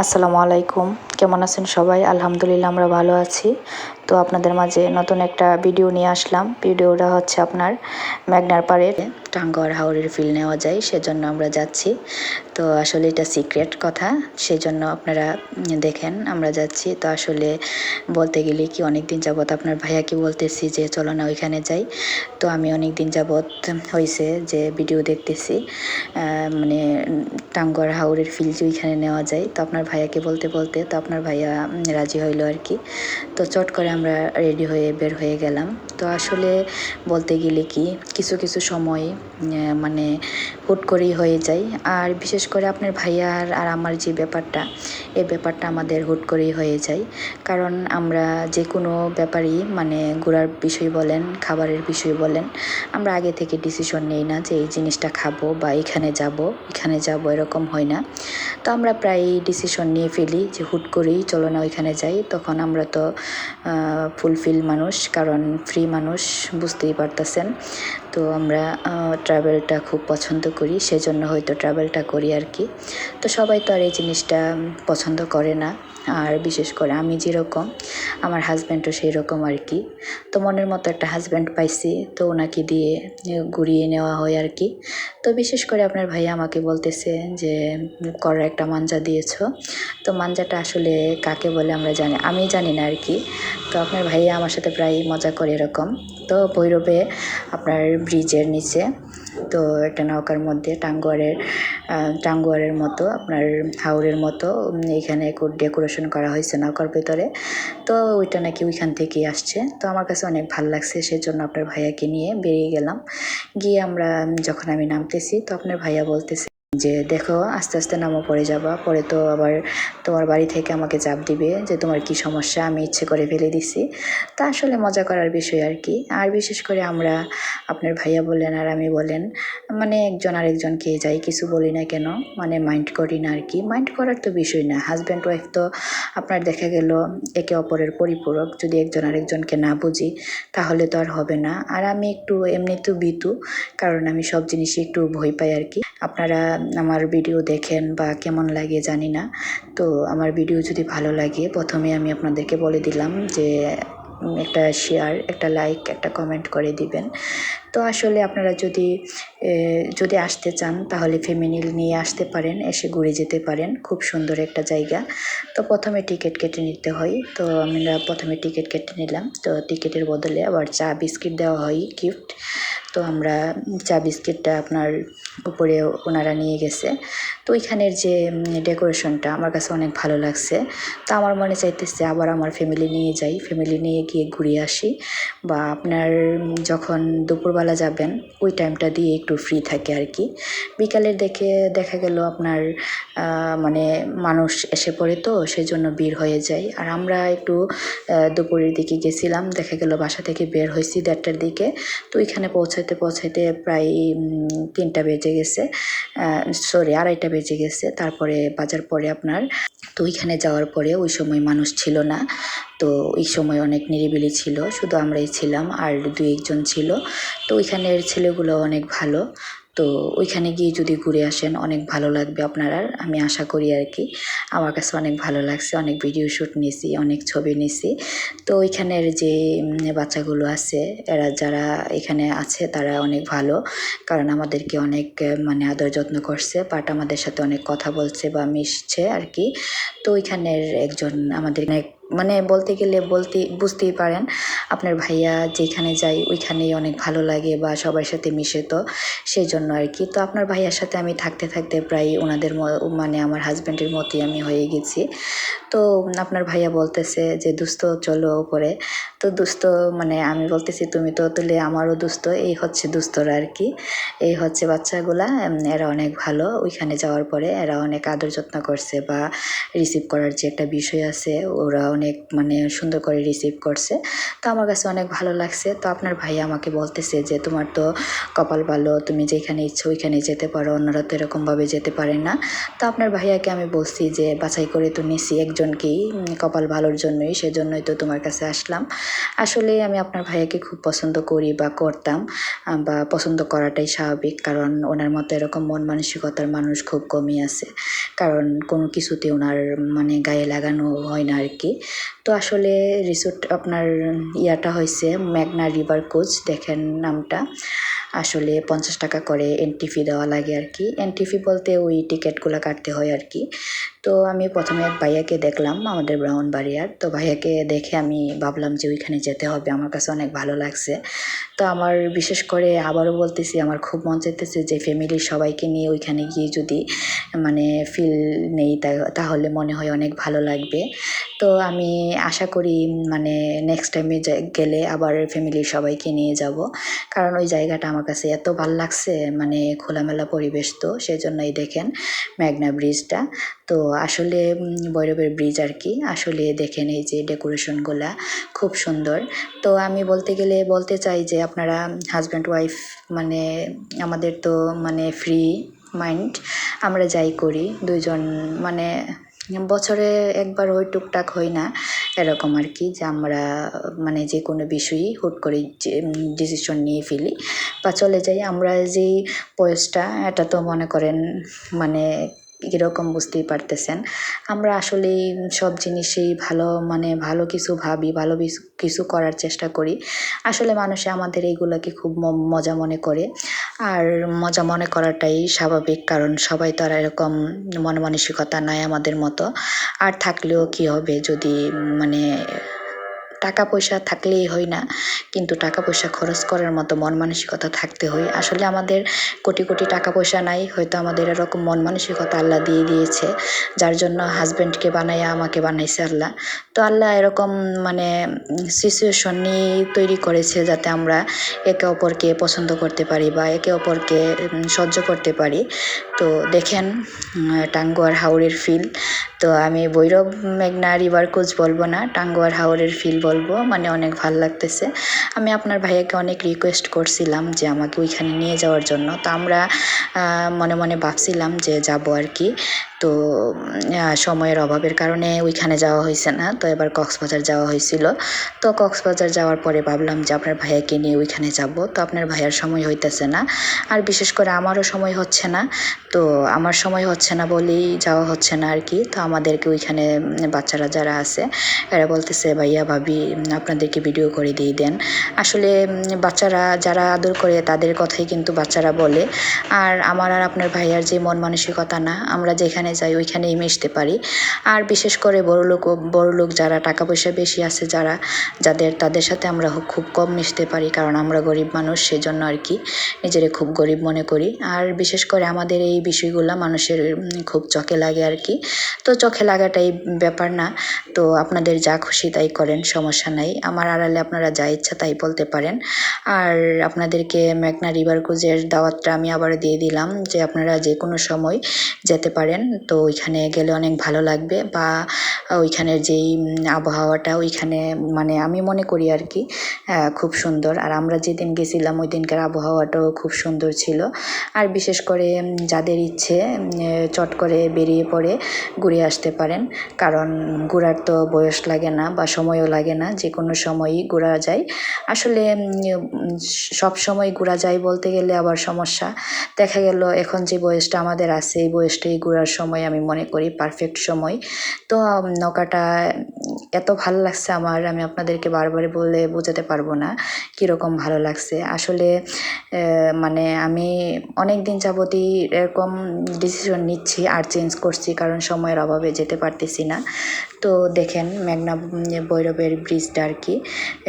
আসসালামু আলাইকুম। কেমন আছেন সবাই? আলহামদুলিল্লাহ আমরা ভালো আছি। তো আপনাদের মাঝে নতুন একটা ভিডিও নিয়ে আসলাম। ভিডিওটা হচ্ছে আপনার ম্যাগনার পাড়ের টাঙ্গর হাওড়ের ফিল নেওয়া যায়, সেজন্য আমরা যাচ্ছি। তো আসলে এটা সিক্রেট কথা, সেজন্য আপনারা দেখেন, আমরা যাচ্ছি। তো আসলে বলতে গেলে কি অনেক দিন যাবৎ আপনার ভাইয়াকে বলতেছি যে, চলো না ওইখানে যাই। তো আমি অনেক দিন যাবৎ হয়েছে যে ভিডিও দেখতেছি। মানে টাঙ্গর হাওড়ের ফিল যে, ওইখানে নেওয়া যায়। তো আপনার ভাইয়াকে বলতে বলতে, তো আপনার ভাইয়া রাজি হইল আর কি। তো চট করে আমরা রেডি হয়ে বের হয়ে গেলাম। তো আসলে বলতে গেলে কি, কিছু কিছু সময় মানে হুট করেই হয়ে যায়। আর বিশেষ করে আপনার ভাইয়ার আর আমার যে ব্যাপারটা এই ব্যাপারটা আমাদের হুট করেই হয়ে যায়। কারণ আমরা যে কোনো ব্যাপারই মানে ঘোরার বিষয় বলেন, খাবারের বিষয় বলেন, আমরা আগে থেকে ডিসিশন নেই না যে এই জিনিসটা খাব বা এখানে যাব এখানে যাব, এরকম হয় না। তো আমরা প্রায় ডিসিশন নিয়ে ফেলি যে হুট করেই চলো না ওইখানে যাই। তখন আমরা তো ফুলফিল মানুষ, কারণ ফ্রি মানুষ বুঝতেই পারতেছেন। তো আমরা ট্রাভেলটা খুব পছন্দ করি, সেজন্য হয়তো ট্রাভেলটা করি আর কি। তো সবাই তো আর এই জিনিসটা পছন্দ করে না। আর বিশেষ করে আমি যেরকম, আমার হাজব্যান্ডও সেই রকম আর কি। তো মনের মতো একটা হাজব্যান্ড পাইছি, তো ওনাকে দিয়ে ঘুরিয়ে নেওয়া হয় আর কি। তো বিশেষ করে আপনার ভাই আমাকে বলতেছে যে করার একটা মাঞ্জা দিয়েছ। তো মাঞ্জাটা আসলে কাকে বলে আমরা জানি, আমি জানি না আর কি। তো আপনার ভাইয়া আমার সাথে প্রায় মজা করে এরকম। তো ভৈরবে আপনার ব্রিজের নিচে। তো একটা নৌকার মধ্যে টাঙ্গুয়ারের টাঙ্গুয়ারের মতো, আপনার হাওড়ের মতো এখানে ডেকোরেশন করা হয়েছে নৌকার ভেতরে। তো ওইটা নাকি ওইখান থেকেই আসছে। তো আমার কাছে অনেক ভালো লাগছে সেই জন্য আপনার ভাইয়াকে নিয়ে বেরিয়ে গেলাম। গিয়ে আমরা যখন আমি নামতেছি, তো আপনার ভাইয়া বলতেছে যে দেখো, আস্তে আস্তে নামো, পড়ে যাবা। পরে তো আবার তোমার বাড়ি থেকে আমাকে চাপ দিবে যে তোমার কি সমস্যা, আমি ইচ্ছে করে ফেলে দিছি। তা আসলে মজা করার বিষয় আর কি। আর বিশেষ করে আমরা, আপনার ভাইয়া বলেন আর আমি বলেন মানে একজন আরেকজনকে যাই, কিছু বলি না কেন মানে মাইন্ড করি না আর কি। মাইন্ড করার তো বিষয় না। হাজব্যান্ড ওয়াইফ তো আপনার দেখা গেল একে অপরের পরিপূরক। যদি একজন আরেকজনকে না বুঝি, তাহলে তো আর হবে না। আর আমি একটু এমনিতেও বিতু কারণ আমি সব জিনিসই একটু ভয় পাই আর কি। আপনারা আমার ভিডিও দেখেন বা কেমন লাগে জানি না। তো আমার ভিডিও যদি ভালো লাগে, প্রথমে আমি আপনাদেরকে বলে দিলাম যে একটা শেয়ার একটা লাইক একটা কমেন্ট করে দিবেন। তো আসলে আপনারা যদি যদি আসতে চান, তাহলে ফ্যামিলি নিয়ে আসতে পারেন, এসে ঘুরে যেতে পারেন। খুব সুন্দর একটা জায়গা। তো প্রথমে টিকিট কেটে নিতে হয়। তো আমরা প্রথমে টিকিট কেটে নিলাম। তো টিকিটের বদলে আবার চা, বিস্কিট দেওয়া হয় গিফট তো আমরা চা বিস্কিটটা আপনার উপরে ওনারা নিয়ে গেছে। তো ওইখানের যে ডেকোরেশনটা আমার কাছে অনেক ভালো লাগছে। তো আমার মনে চাইতেছে আবার আমার ফ্যামিলি নিয়ে যাই। ফ্যামিলি নিয়ে গিয়ে ঘুরে আসি বা আপনার যখন দুপুরবেলা যাবেন ওই টাইমটা দিয়ে একটু ফ্রি থাকে আর কি। বিকালের দেখে, দেখা গেল আপনার মানে মানুষ এসে পড়ে তো সেই জন্য ভিড় হয়ে যায়। আর আমরা একটু দুপুরের দিকে গেছিলাম, দেখা গেল বাসা থেকে বের হয়েছি দেড়টার দিকে। তো ওইখানে পৌঁছাতে পৌঁছাতে প্রায় তিনটা বেজে গেছে। সরি আড়াইটা বেজে গেছে। তারপরে বাজার পরে আপনার, তো ওইখানে যাওয়ার পরে ওই সময় মানুষ ছিল না। তো ওই সময় অনেক নিরিবিলি ছিল। শুধু আমরাই ছিলাম, আর দু একজন ছিল। তো ওইখানের ছেলেগুলো অনেক ভালো। তো ওইখানে গিয়ে যদি ঘুরে আসেন, অনেক ভালো লাগবে আপনারা আমি আশা করি আর কি। আমার কাছে অনেক ভালো লাগছে, অনেক ভিডিও শ্যুট নিয়েছি অনেক ছবি নিয়েছি তো ওইখানের যে বাচ্চাগুলো আছে, এরা যারা এখানে আছে, তারা অনেক ভালো। কারণ আমাদেরকে অনেক মানে আদর যত্ন করছে বাট আমাদের সাথে অনেক কথা বলছে বা মিশছে আর কি। তো ওইখানের একজন, আমাদের অনেক মানে বলতে গেলে বলতে, বুঝতেই পারেন। আপনার ভাইয়া যেখানে যাই, ওইখানেই অনেক ভালো লাগে বা সবার সাথে মিশে তো সেই জন্য আর কি। তো আপনার ভাইয়ার সাথে আমি থাকতে থাকতে প্রায় ওনাদের মানে আমার হাজব্যান্ডের মতোই আমি হয়ে গেছি। তো আপনার ভাইয়া বলতেছে যে দুস্থ চলো ওপরে। তো দুস্থ মানে আমি বলতেছি, তুমি তো তুলে আমারও দুস্থ এই হচ্ছে দুস্থরা আর কি। এই হচ্ছে বাচ্চাগুলা এরা অনেক ভালো। ওইখানে যাওয়ার পরে এরা অনেক আদর যত্ন করছে বা রিসিভ করার যে একটা বিষয় আছে, ওরা অনেক অনেক মানে সুন্দর করে রিসিভ করছে। তো আমার কাছে অনেক ভালো লাগছে। তো আপনার ভাই আমাকে বলতেছে যে, তোমার তো কপাল ভালো, তুমি যেখানে ইচ্ছে ওইখানে যেতে পারো, অন্যরা তো এরকমভাবে যেতে পারে না। তো আপনার ভাইয়াকে আমি বলছি যে, বাছাই করে তো নিছি, একজনকেই কপাল ভালোর জন্যই, সেজন্যই তো তোমার কাছে আসলাম। আসলে আমি আপনার ভাইয়াকে খুব পছন্দ করি বা করতাম বা পছন্দ করাটাই স্বাভাবিক, কারণ ওনার মতো এরকম মন মানসিকতার মানুষ খুব কমই আছে। কারণ কোনো কিছুতে ওনার মানে গায়ে লাগানো হয় না আর কি। তো আসলে রিসোর্ট আপনার ইয়াটা হয়েছে ম্যাগনা রিভার কোচ দেখেন নামটা। আসলে পঞ্চাশ টাকা করে এন্ট্রি ফি দেওয়া লাগে আর কি। এন্ট্রি ফি বলতে ওই টিকিটগুলো কাটতে হয় আর কি। তো আমি প্রথমে এক ভাইয়াকে দেখলাম, আমাদের ব্রাউনবাড়িয়ার তো ভাইয়াকে দেখে আমি ভাবলাম যে ওইখানে যেতে হবে, আমার কাছে অনেক ভালো লাগছে। তো আমার বিশেষ করে আবারও বলতেছি, আমার খুব মন চাইতেছে যে ফ্যামিলির সবাইকে নিয়ে ওইখানে গিয়ে যদি মানে ফিল নেই তাহলে মনে হয় অনেক ভালো লাগবে। তো আমি আশা করি মানে নেক্সট টাইমে গেলে আবার ফ্যামিলির সবাইকে নিয়ে যাব। কারণ ওই জায়গাটা আমার কাছে এত ভালো লাগছে মানে খোলামেলা পরিবেশ তো সেই জন্যই দেখেন মেঘনা ব্রিজটা। তো আসলে ভৈরবের ব্রিজ আর কি, আসলে দেখেন এই যে ডেকোরেশনগুলা খুব সুন্দর। তো আমি বলতে গেলে, বলতে চাই যে আপনারা হাজব্যান্ড ওয়াইফ মানে আমাদের তো মানে ফ্রি মাইন্ড আমরা যাই করি, দুইজন মানে বছরে একবার ওই টুকটাক হই না, এরকম আর কি, যে আমরা মানে যে কোনো বিষয়ই হুট করে ডিসিশন নিয়ে ফেলি বা চলে যাই। আমরা যেই বয়সটা, এটা তো মনে করেন মানে কীরকম বুঝতেই পারতেছেন। আমরা আসলেই সব জিনিসেই ভালো মানে ভালো কিছু ভাবি, ভালো কিছু করার চেষ্টা করি। আসলে মানুষে আমাদের এইগুলোকে খুব মজা মনে করে। আর মজা মনে করাটাই স্বাভাবিক, কারণ সবাই তো আর এরকম মন মানসিকতা নাই আমাদের মতো। আর থাকলেও কি হবে যদি মানে টাকা পয়সা থাকলেই হয় না। কিন্তু টাকা পয়সা খরচ করার মতো মন মানসিকতা থাকতে হয়। আসলে আমাদের কোটি কোটি টাকা পয়সা নাই। হয়তো আমাদের এরকম মন মানসিকতা আল্লাহ দিয়ে দিয়েছে। যার জন্য হাজব্যান্ডকে বানাইয়া আমাকে বানাইছে আল্লাহ। তো আল্লাহ এরকম মানে সিচুয়েশন নিয়ে তৈরি করেছে যাতে আমরা একে অপরকে পছন্দ করতে পারি বা একে অপরকে সহ্য করতে পারি। তো দেখেন টাঙ্গুয়ার হাওড়ের ফিল তো আমি ভৈরব, মেঘনা রিভার কোচ বলব না। টাঙ্গুয়ার হাওড়ের ফিল বলব। মানে অনেক ভালো লাগতেছে। আমি আপনার ভাইয়াকে অনেক রিকোয়েস্ট করছিলাম যে আমাকে ওইখানে নিয়ে যাওয়ার জন্য। তো আমরা মনে মনে ভাবছিলাম যে যাব আর কি। তো সময়ের অভাবের কারণে ওইখানে যাওয়া হয়েছে না। তো এবার কক্সবাজার যাওয়া হয়েছিল তো কক্সবাজার যাওয়ার পরে ভাবলাম যে আপনার ভাইয়াকে নিয়ে ওইখানে যাব। তো আপনার ভাইয়ার সময় হইতেছে না। আর বিশেষ করে আমারও সময় হচ্ছে না। তো আমার সময় হচ্ছে না বলেই যাওয়া হচ্ছে না আর কি তো আমাদেরকে ওইখানে বাচ্চারা যারা আছে, এরা বলতেছে, ভাইয়া, ভাবি আপনাদেরকে ভিডিও করে দিয়ে দেন। আসলে বাচ্চারা যারা আদর করে তাদের কথাই কিন্তু বাচ্চারা বলে। আর আমার আর আপনার ভাইয়ার যে মন মানসিকতা না, আমরা যেখানে যাই ওইখানেই মিশতে পারি। আর বিশেষ করে বড়লোক বড়লোক যারা টাকা পয়সা বেশি আছে, যারা, যাদের, তাদের সাথে আমরা খুব কম মিশতে পারি, কারণ আমরা গরিব মানুষ, সেজন্য আর কি নিজেরে খুব গরিব মনে করি। আর বিশেষ করে আমাদের এই বিষয়গুলো মানুষের খুব চোখে লাগে আর কি। তো চোখে লাগাটাই ব্যাপার না। তো আপনাদের যা খুশি তাই করেন, সমস্যা নাই। আমার আড়ালে আপনারা যা ইচ্ছা তাই বলতে পারেন। আর আপনাদেরকে মেঘনা রিভার ক্রুজের দাওয়াতটা আমি আবার দিয়ে দিলাম, যে আপনারা যে কোনো সময় যেতে পারেন। তো ওইখানে গেলে অনেক ভালো লাগবে বা ওইখানের যেই আবহাওয়াটা ওইখানে মানে আমি মনে করি আর কি খুব সুন্দর। আর আমরা যেদিন গেছিলাম ওই দিনকার আবহাওয়াটাও খুব সুন্দর ছিল। আর বিশেষ করে যাদের ইচ্ছে চট করে বেরিয়ে পড়ে ঘুরে আসতে পারেন। কারণ ঘোরার তো বয়স লাগে না বা সময়ও লাগে না, যে কোনো সময়ই ঘোরা যায়। আসলে সব সময় ঘোরা যায় বলতে গেলে আবার সমস্যা। দেখা গেল এখন যে বয়সটা আমাদের আছে, এই বয়সটাই ঘোরার সময় আমি মনে করি পারফেক্ট সময়। তো নৌকাটা এত ভালো লাগছে আমার, আমি আপনাদেরকে বারবার বলে বোঝাতে পারব না কীরকম ভালো লাগছে। আসলে মানে আমি অনেক দিন যাবতই এরকম ডিসিশন নিচ্ছি আর চেঞ্জ করছি, কারণ সময়ের অভাবে যেতে পারতেছি না। তো দেখেন, মেঘনা ভৈরবের ব্রিজটা আর কি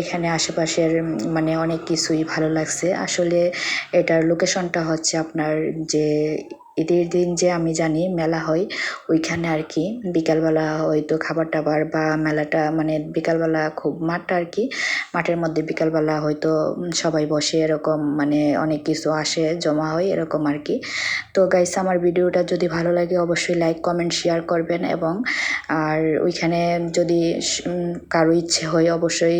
এখানে আশেপাশের মানে অনেক কিছুই ভালো লাগছে। আসলে এটার লোকেশনটা হচ্ছে আপনার যে ঈদের দিন যে আমি জানি মেলা হয়, ওইখানে আর কি বিকালবেলা হয়তো খাবার টাবার বা মেলাটা মানে বিকালবেলা খুব মাঠটা আর কি, মাঠের মধ্যে বিকালবেলা হয়তো সবাই বসে এরকম মানে অনেক কিছু আসে, জমা হয় এরকম আর কি। তো গাইস আমার ভিডিওটা যদি ভালো লাগে অবশ্যই লাইক কমেন্ট শেয়ার করবেন এবং আর ওইখানে যদি কারও ইচ্ছে হয় অবশ্যই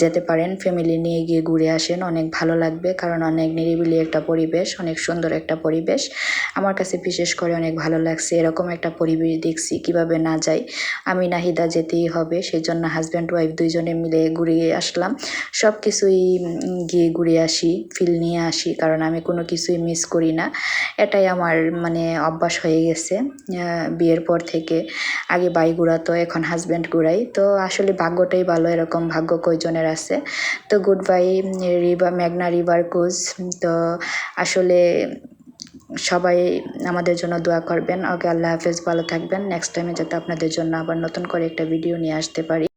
যেতে পারেন ফ্যামিলি নিয়ে গিয়ে ঘুরে আসেন, অনেক ভালো লাগবে কারণ অনেক নিরিবিলি একটা পরিবেশ, অনেক সুন্দর একটা পরিবেশ। আমার কাছে বিশেষ করে অনেক ভালো লাগছে। এরকম একটা পরিবেশ দেখছি, কীভাবে না যাই আমি নাহিদা যেতেই হবে সেই জন্য হাজব্যান্ড ওয়াইফ দুইজনে মিলে ঘুরে আসলাম। সব কিছুই গিয়ে ঘুরে আসি ফিল নিয়ে আসি, কারণ আমি কোনো কিছুই মিস করি না। এটাই আমার মানে অভ্যাস হয়ে গেছে বিয়ের পর থেকে। আগে বাই ঘুরাতো, এখন হাজব্যান্ড ঘুরাই। তো আসলে ভাগ্যটাই ভালো, এরকম ভাগ্য কয়জনের আছে। তো গুড বাই রিভার ম্যাগনা রিভার ক্রুজ তো আসলে সবাই আমাদের জন্য দোয়া করবেন। ওকে আল্লাহ হাফেজ, ভালো থাকবেন। নেক্সট টাইমে যাতে আপনাদের জন্য আবার নতুন করে একটা ভিডিও নিয়ে আসতে পারি।